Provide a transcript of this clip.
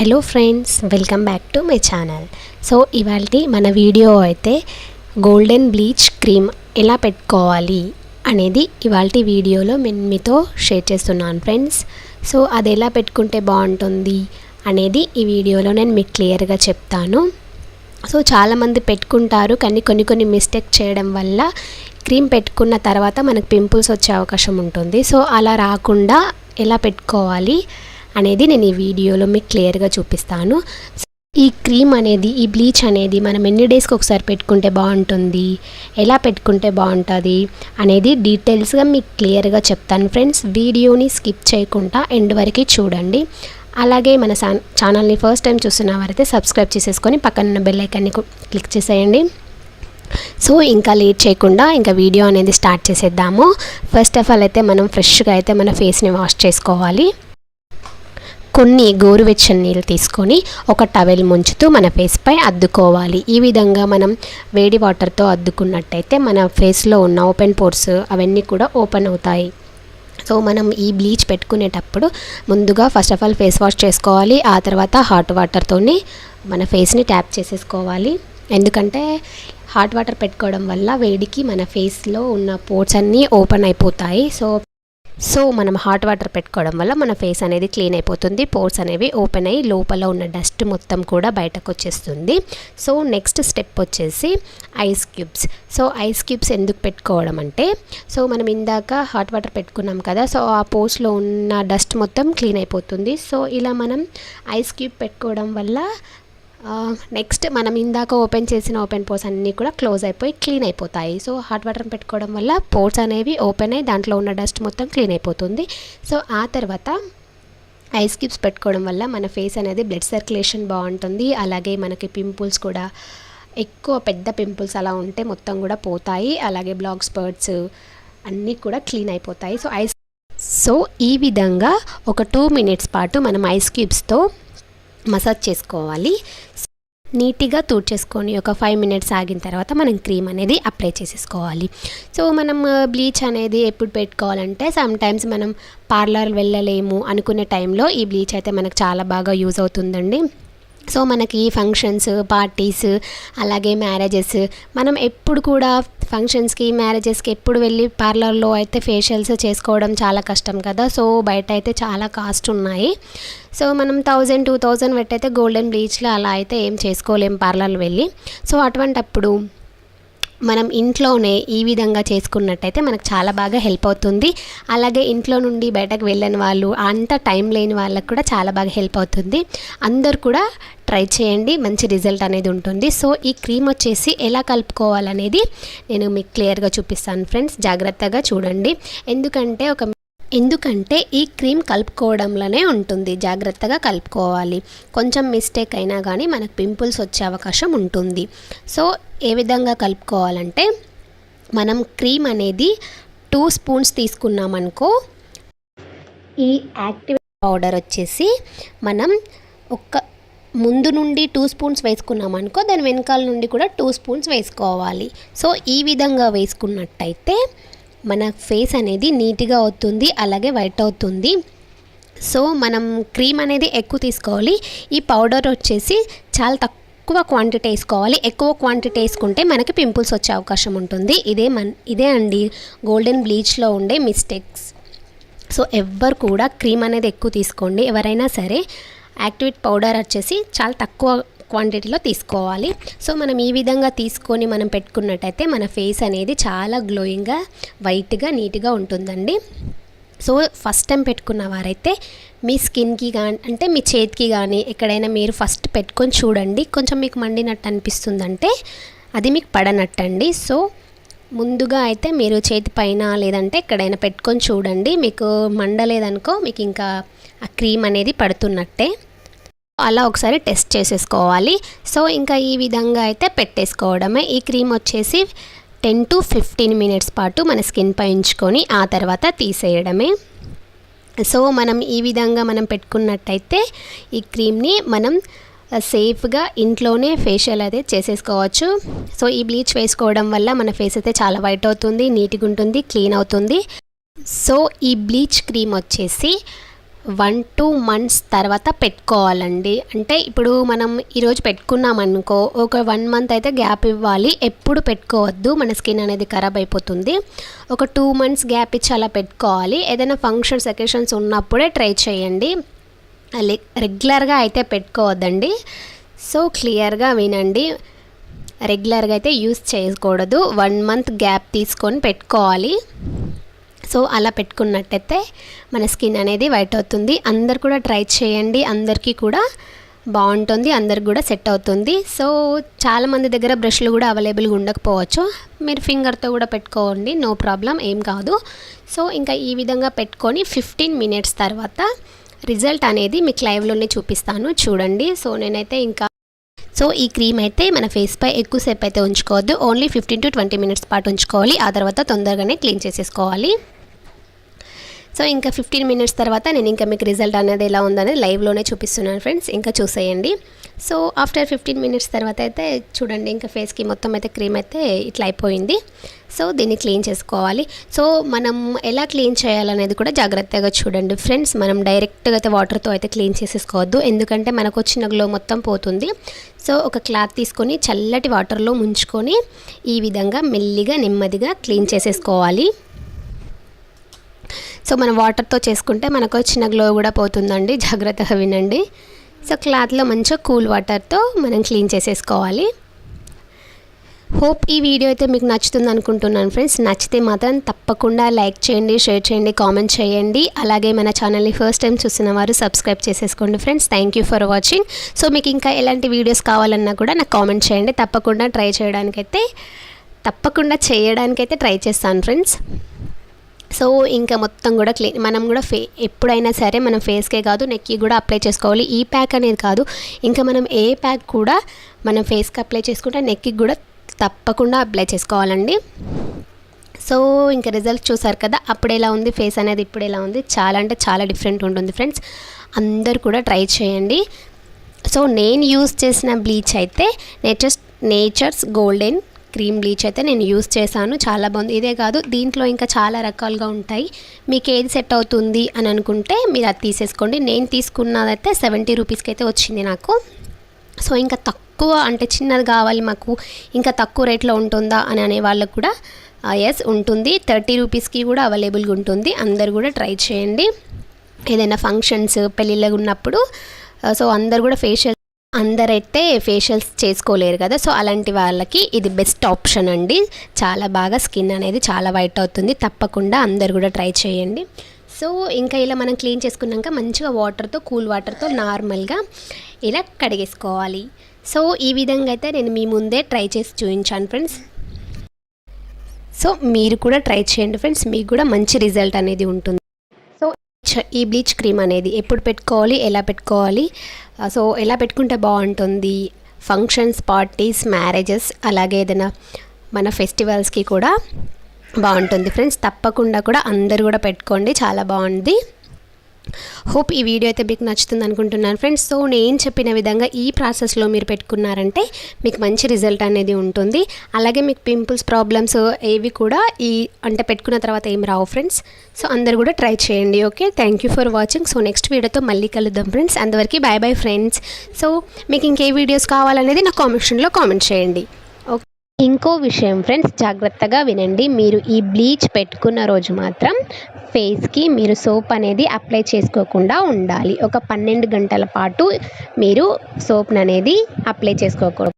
Hello friends welcome back to my channel. So ఇవాళ మన video అయితే గోల్డెన్ బ్లీచ్ క్రీమ్ ఎలా పెట్టుకోవాలి అనేది ఇవాళ వీడియోలో నేను మీతో షేర్ చేస్తున్నాను ఫ్రెండ్స్. సో అది ఎలా పెట్టుకుంటే బాగుంటుంది అనేది ఈ వీడియోలో నేను మీకు క్లియర్గా చెప్తాను. సో చాలామంది పెట్టుకుంటారు కానీ కొన్ని కొన్ని మిస్టేక్ చేయడం వల్ల క్రీమ్ పెట్టుకున్న తర్వాత మనకు పింపుల్స్ వచ్చే అవకాశం ఉంటుంది. సో అలా రాకుండా ఎలా పెట్టుకోవాలి అనేది నేను ఈ వీడియోలో మీకు క్లియర్గా చూపిస్తాను. ఈ క్రీమ్ అనేది ఈ బ్లీచ్ అనేది మనం ఎన్ని డేస్కి ఒకసారి పెట్టుకుంటే బాగుంటుంది ఎలా పెట్టుకుంటే బాగుంటుంది అనేది డీటెయిల్స్గా మీకు క్లియర్గా చెప్తాను ఫ్రెండ్స్. వీడియోని స్కిప్ చేయకుండా ఎండ్ వరకు చూడండి. అలాగే మన ఛానల్ని ఫస్ట్ టైం చూస్తున్న వారైతే సబ్స్క్రైబ్ చేసేసుకొని పక్కన బెల్ ఐకాన్ని క్లిక్ చేసేయండి. సో ఇంకా లేట్ చేయకుండా ఇంకా వీడియో అనేది స్టార్ట్ చేసేద్దాము. ఫస్ట్ ఆఫ్ ఆల్ అయితే మనం ఫ్రెష్గా అయితే మన ఫేస్ని వాష్ చేసుకోవాలి. కొన్ని గోరువెచ్చని నీళ్ళు తీసుకొని ఒక టవెల్ ముంచుతూ మన ఫేస్పై అద్దుకోవాలి. ఈ విధంగా మనం వేడి వాటర్తో అద్దుకున్నట్టయితే మన ఫేస్లో ఉన్న ఓపెన్ పోర్స్ అవన్నీ కూడా ఓపెన్ అవుతాయి. సో మనం ఈ బ్లీచ్ పెట్టుకునేటప్పుడు ముందుగా first of all face wash చేసుకోవాలి. ఆ తర్వాత హాట్ వాటర్తోని మన ఫేస్ని ట్యాప్ చేసేసుకోవాలి. ఎందుకంటే హాట్ వాటర్ పెట్టుకోవడం వల్ల వేడికి మన ఫేస్లో ఉన్న పోర్ట్స్ అన్నీ ఓపెన్ అయిపోతాయి. సో సో మనం హాట్ వాటర్ పెట్టుకోవడం వల్ల మన ఫేస్ అనేది క్లీన్ అయిపోతుంది పోర్స్ అనేవి ఓపెన్ అయ్యి లోపల ఉన్న డస్ట్ మొత్తం కూడా బయటకు వచ్చేస్తుంది. సో నెక్స్ట్ స్టెప్ వచ్చేసి ice cubes. So ice cubes ఎందుకు పెట్టుకోవడం అంటే సో మనం ఇందాక హాట్ వాటర్ పెట్టుకున్నాం కదా సో ఆ పోర్స్లో ఉన్న డస్ట్ మొత్తం క్లీన్ అయిపోతుంది. సో ఇలా మనం ఐస్ క్యూబ్ పెట్టుకోవడం వల్ల నెక్స్ట్ మనం ఇందాక ఓపెన్ చేసిన ఓపెన్ పోర్స్ అన్నీ కూడా క్లోజ్ అయిపోయి క్లీన్ అయిపోతాయి. సో హాట్ వాటర్ పెట్టుకోవడం వల్ల పోర్స్ అనేవి ఓపెన్ అయ్యి దాంట్లో ఉన్న డస్ట్ మొత్తం క్లీన్ అయిపోతుంది. సో ఆ తర్వాత ఐస్ క్యూబ్స్ పెట్టుకోవడం వల్ల మన ఫేస్ అనేది బ్లడ్ సర్క్యులేషన్ బాగుంటుంది. అలాగే మనకి పింపుల్స్ కూడా ఎక్కువ పెద్ద పింపుల్స్ అలా ఉంటే మొత్తం కూడా పోతాయి. అలాగే బ్లాక్ స్పర్ట్స్ అన్నీ కూడా క్లీన్ అయిపోతాయి. సో ఐస్ సో ఈ విధంగా ఒక టూ మినిట్స్ పాటు మనం ఐస్ క్యూబ్స్తో మసాజ్ చేసుకోవాలి. నీట్గా తూడ్చేసుకొని ఒక ఫైవ్ మినిట్స్ ఆగిన తర్వాత మనం క్రీమ్ అనేది అప్లై చేసేసుకోవాలి. సో మనం బ్లీచ్ అనేది ఎప్పుడు పెట్టుకోవాలంటే సమ్ టైమ్స్ మనం పార్లర్ వెళ్ళలేము అనుకునే టైంలో ఈ బ్లీచ్ అయితే మనకు చాలా బాగా యూజ్ అవుతుందండి. సో మనకి ఫంక్షన్స్ పార్టీస్ అలాగే మ్యారేజెస్ మనం ఎప్పుడు కూడా ఫంక్షన్స్కి మ్యారేజెస్కి ఎప్పుడు వెళ్ళి పార్లర్లో అయితే ఫేషియల్స్ చేసుకోవడం చాలా కష్టం కదా. సో బయట అయితే చాలా కాస్ట్ ఉన్నాయి. సో మనం థౌజండ్ టూ థౌజండ్ పెట్టయితే గోల్డెన్ బ్లీచ్లో అలా అయితే ఏం చేసుకోలేం పార్లర్లో వెళ్ళి. సో అటువంటప్పుడు మనం ఇంట్లోనే ఈ విధంగా చేసుకున్నట్టయితే మనకు చాలా బాగా హెల్ప్ అవుతుంది. అలాగే ఇంట్లో నుండి బయటకు వెళ్ళని వాళ్ళు అంత టైం లేని వాళ్ళకు కూడా చాలా బాగా హెల్ప్ అవుతుంది. అందరు కూడా ట్రై చేయండి మంచి రిజల్ట్ అనేది ఉంటుంది. సో ఈ క్రీమ్ వచ్చేసి ఎలా కలుపుకోవాలనేది నేను మీకు క్లియర్గా చూపిస్తాను ఫ్రెండ్స్. జాగ్రత్తగా చూడండి. ఎందుకంటే ఒక ఎందుకంటే ఈ క్రీమ్ కలుపుకోవడంలోనే ఉంటుంది. జాగ్రత్తగా కలుపుకోవాలి. కొంచెం మిస్టేక్ అయినా కానీ మనకు పింపుల్స్ వచ్చే అవకాశం ఉంటుంది. సో ఏ విధంగా కలుపుకోవాలంటే మనం క్రీమ్ అనేది టూ స్పూన్స్ తీసుకున్నామనుకో ఈ యాక్టివ్ పౌడర్ వచ్చేసి మనం ఒక ముందు నుండి టూ స్పూన్స్ వేసుకున్నాం అనుకో దాని వెనకాల నుండి కూడా టూ స్పూన్స్ వేసుకోవాలి. సో ఈ విధంగా వేసుకున్నట్టయితే మన ఫేస్ అనేది నీట్గా అవుతుంది అలాగే వైట్ అవుతుంది. సో మనం క్రీమ్ అనేది ఎక్కువ తీసుకోవాలి. ఈ పౌడర్ వచ్చేసి చాలా తక్కువ క్వాంటిటీ వేసుకోవాలి. ఎక్కువ క్వాంటిటీ వేసుకుంటే మనకి పింపుల్స్ వచ్చే అవకాశం ఉంటుంది. ఇదే మన్ ఇదే అండి గోల్డెన్ బ్లీచ్లో ఉండే మిస్టేక్స్ సో ఎవ్వరు కూడా క్రీమ్ అనేది ఎక్కువ తీసుకోండి. ఎవరైనా సరే యాక్టివేట్ పౌడర్ వచ్చేసి చాలా తక్కువ క్వాంటిటీలో తీసుకోవాలి. సో మనం ఈ విధంగా తీసుకొని మనం పెట్టుకున్నట్టయితే మన ఫేస్ అనేది చాలా గ్లోయింగ్గా వైట్గా నీట్గా ఉంటుందండి. సో ఫస్ట్ టైం పెట్టుకున్న వారైతే మీ స్కిన్కి కానీ అంటే మీ చేతికి కానీ ఎక్కడైనా మీరు ఫస్ట్ పెట్టుకొని చూడండి. కొంచెం మీకు మండినట్టు అనిపిస్తుందంటే అది మీకు పడనట్టండి. సో ముందుగా అయితే మీరు చేతి పైన లేదంటే ఎక్కడైనా పెట్టుకొని చూడండి. మీకు మండలేదనుకో మీకు ఇంకా ఆ క్రీమ్ అనేది పడుతున్నట్టే. అలా ఒకసారి టెస్ట్ చేసేసుకోవాలి. సో ఇంకా ఈ విధంగా అయితే పెట్టేసుకోవడమే. ఈ క్రీమ్ వచ్చేసి టెన్ టు ఫిఫ్టీన్ మినిట్స్ పాటు మన స్కిన్ పైంచుకొని ఆ తర్వాత తీసేయడమే. సో మనం ఈ విధంగా మనం పెట్టుకున్నట్టయితే ఈ క్రీమ్ని మనం సేఫ్గా ఇంట్లోనే ఫేషియల్ అయితే చేసేసుకోవచ్చు. సో ఈ బ్లీచ్ వేసుకోవడం వల్ల మన ఫేస్ అయితే చాలా వైట్ అవుతుంది నీట్గా ఉంటుంది క్లీన్ అవుతుంది. సో ఈ బ్లీచ్ క్రీమ్ వచ్చేసి వన్ టూ మంత్స్ తర్వాత పెట్టుకోవాలండి. అంటే ఇప్పుడు మనం ఈరోజు పెట్టుకున్నాం అనుకో ఒక వన్ మంత్ అయితే గ్యాప్ ఇవ్వాలి. ఎప్పుడు పెట్టుకోవద్దు. మన స్కిన్ అనేది ఖరాబ్ అయిపోతుంది. ఒక టూ మంత్స్ గ్యాప్ ఇచ్చి అలా పెట్టుకోవాలి. ఏదైనా ఫంక్షన్స్ ఎకేషన్స్ ఉన్నప్పుడే ట్రై చేయండి. రెగ్యులర్గా అయితే పెట్టుకోవద్దండి. సో క్లియర్గా వినండి. రెగ్యులర్గా అయితే యూస్ చేయకూడదు. వన్ మంత్ గ్యాప్ తీసుకొని పెట్టుకోవాలి. సో అలా పెట్టుకున్నట్టయితే మన స్కిన్ అనేది వైట్ అవుతుంది. అందరు కూడా ట్రై చేయండి. అందరికీ కూడా బాగుంటుంది. అందరికి కూడా సెట్ అవుతుంది. సో చాలామంది దగ్గర బ్రష్లు కూడా అవైలబుల్గా ఉండకపోవచ్చు. మీరు ఫింగర్తో కూడా పెట్టుకోండి. నో ప్రాబ్లం ఏం కాదు. సో ఇంకా ఈ విధంగా పెట్టుకొని ఫిఫ్టీన్ మినిట్స్ తర్వాత రిజల్ట్ అనేది మీకు లైవ్లోనే చూపిస్తాను. చూడండి. సో నేనైతే ఇంకా సో ఈ క్రీమ్ అయితే మన ఫేస్పై ఎక్కువసేపు అయితే ఉంచుకోవద్దు. Only fifteen to twenty minutes పాటు ఉంచుకోవాలి. ఆ తర్వాత తొందరగానే క్లీన్ చేసేసుకోవాలి. సో ఇంకా ఫిఫ్టీన్ మినిట్స్ తర్వాత నేను ఇంకా మీకు రిజల్ట్ అనేది ఎలా ఉందనేది లైవ్లోనే చూపిస్తున్నాను ఫ్రెండ్స్ ఇంకా చూసేయండి. సో ఆఫ్టర్ ఫిఫ్టీన్ మినిట్స్ తర్వాత అయితే చూడండి ఇంకా ఫేస్కి మొత్తం అయితే క్రీమ్ అయితే ఇట్లా అయిపోయింది. సో దీన్ని క్లీన్ చేసుకోవాలి. సో మనం ఎలా క్లీన్ చేయాలనేది కూడా జాగ్రత్తగా చూడండి ఫ్రెండ్స్ మనం డైరెక్ట్గా అయితే వాటర్తో అయితే క్లీన్ చేసేసుకోవద్దు. ఎందుకంటే మనకు వచ్చిన గ్లో మొత్తం పోతుంది. సో ఒక క్లాత్ తీసుకొని చల్లటి వాటర్లో ముంచుకొని ఈ విధంగా మెల్లిగా నెమ్మదిగా క్లీన్ చేసేసుకోవాలి. సో మనం వాటర్తో చేసుకుంటే మనకు చిన్న గ్లో కూడా పోతుందండి. జాగ్రత్తగా వినండి. సో క్లాత్లో మంచిగా కూల్ వాటర్తో మనం క్లీన్ చేసేసుకోవాలి. హోప్ ఈ వీడియో అయితే మీకు నచ్చుతుంది అనుకుంటున్నాను ఫ్రెండ్స్. నచ్చితే మాత్రం తప్పకుండా లైక్ చేయండి షేర్ చేయండి కామెంట్ చేయండి. అలాగే మన ఛానల్ని ఫస్ట్ టైం చూసిన వారు సబ్స్క్రైబ్ చేసేసుకోండి friends. Thank you for watching. So మీకు ఇంకా ఎలాంటి వీడియోస్ కావాలన్నా కూడా నాకు కామెంట్ చేయండి. తప్పకుండా ట్రై చేయడానికైతే తప్పకుండా చేయడానికైతే ట్రై చేస్తాను ఫ్రెండ్స్. సో ఇంకా మొత్తం కూడా క్లీన్ మనం కూడా ఫే ఎప్పుడైనా సరే మనం ఫేస్కే కాదు నెక్కి కూడా అప్లై చేసుకోవాలి. ఈ ప్యాక్ అనేది కాదు. ఇంకా మనం ఏ ప్యాక్ కూడా మనం ఫేస్కి అప్లై చేసుకుంటే నెక్కి కూడా తప్పకుండా అప్లై చేసుకోవాలండి. సో ఇంకా రిజల్ట్ చూసారు కదా అప్పుడు ఎలా ఉంది ఫేస్ అనేది ఇప్పుడు ఎలా ఉంది? చాలా అంటే చాలా డిఫరెంట్ ఉంటుంది ఫ్రెండ్స్. అందరు కూడా ట్రై చేయండి. సో నేను యూస్ చేసిన బ్లీచ్ అయితే nature's nature's golden cream bleach అయితే నేను యూస్ చేశాను చాలా బాగుంది. ఇదే కాదు దీంట్లో ఇంకా చాలా రకాలుగా ఉంటాయి. మీకు ఏది సెట్ అవుతుంది అని అనుకుంటే మీరు అది తీసేసుకోండి. నేను తీసుకున్నదైతే సెవెంటీ రూపీస్కి అయితే వచ్చింది నాకు. సో ఇంకా తక్కువ అంటే చిన్నది కావాలి మాకు. ఇంకా తక్కువ రేట్లో ఉంటుందా అని అనే వాళ్ళకు కూడా ఎస్ ఉంటుంది. థర్టీ రూపీస్కి కూడా అవైలబుల్గా ఉంటుంది. అందరు కూడా ట్రై చేయండి. ఏదైనా ఫంక్షన్స్ పెళ్ళిళ్ళగా ఉన్నప్పుడు సో అందరు కూడా ఫేషియల్ అందరైతే ఫేషియల్స్ చేసుకోలేరు కదా సో అలాంటి వాళ్ళకి ఇది బెస్ట్ ఆప్షన్ అండి. చాలా బాగా స్కిన్ అనేది చాలా వైట్ అవుతుంది. తప్పకుండా అందరు కూడా ట్రై చేయండి. సో ఇంకా ఇలా మనం క్లీన్ చేసుకున్నాక మంచిగా వాటర్తో కూల్ వాటర్తో నార్మల్గా ఇలా కడిగేసుకోవాలి. సో ఈ విధంగా అయితే నేను మీ ముందే ట్రై చేసి చూపించాను ఫ్రెండ్స్ సో మీరు కూడా ట్రై చేయండి ఫ్రెండ్స్ మీకు కూడా మంచి రిజల్ట్ అనేది ఉంటుంది. ఈ బ్లీచ్ క్రీమ్ అనేది ఎప్పుడు పెట్టుకోవాలి ఎలా పెట్టుకోవాలి? సో ఎలా పెట్టుకుంటే బాగుంటుంది? ఫంక్షన్స్ పార్టీస్ మ్యారేజెస్ అలాగే ఏదైనా మన ఫెస్టివల్స్కి కూడా బాగుంటుంది. ఫ్రెండ్స్ తప్పకుండా కూడా అందరు కూడా పెట్టుకోండి చాలా బాగుంది. హోప్ ఈ వీడియో అయితే మీకు నచ్చుతుంది అనుకుంటున్నాను ఫ్రెండ్స్. సో నేను చెప్పిన విధంగా ఈ ప్రాసెస్లో మీరు పెట్టుకున్నారంటే మీకు మంచి రిజల్ట్ అనేది ఉంటుంది. అలాగే మీకు పింపుల్స్ ప్రాబ్లమ్స్ ఏవి కూడా ఈ అంటే పెట్టుకున్న తర్వాత ఏం రావు ఫ్రెండ్స్. సో అందరు కూడా ట్రై చేయండి okay? Thank you for watching so next వీడియోతో మళ్ళీ కలుద్దాం ఫ్రెండ్స్. అందరికీ బాయ్ బాయ్ ఫ్రెండ్స్ సో మీకు ఇంకే వీడియోస్ కావాలనేది నా కామెంట్షన్లో కామెంట్ చేయండి. ఓకే? ఇంకో విషయం ఫ్రెండ్స్ జాగ్రత్తగా వినండి. మీరు ఈ బ్లీచ్ పెట్టుకున్న రోజు మాత్రం ఫేస్కి మీరు సోప్ అనేది అప్లై చేసుకోకుండా ఉండాలి. ఒక పన్నెండు గంటల పాటు మీరు సోప్ అనేది అప్లై చేసుకోకూడదు.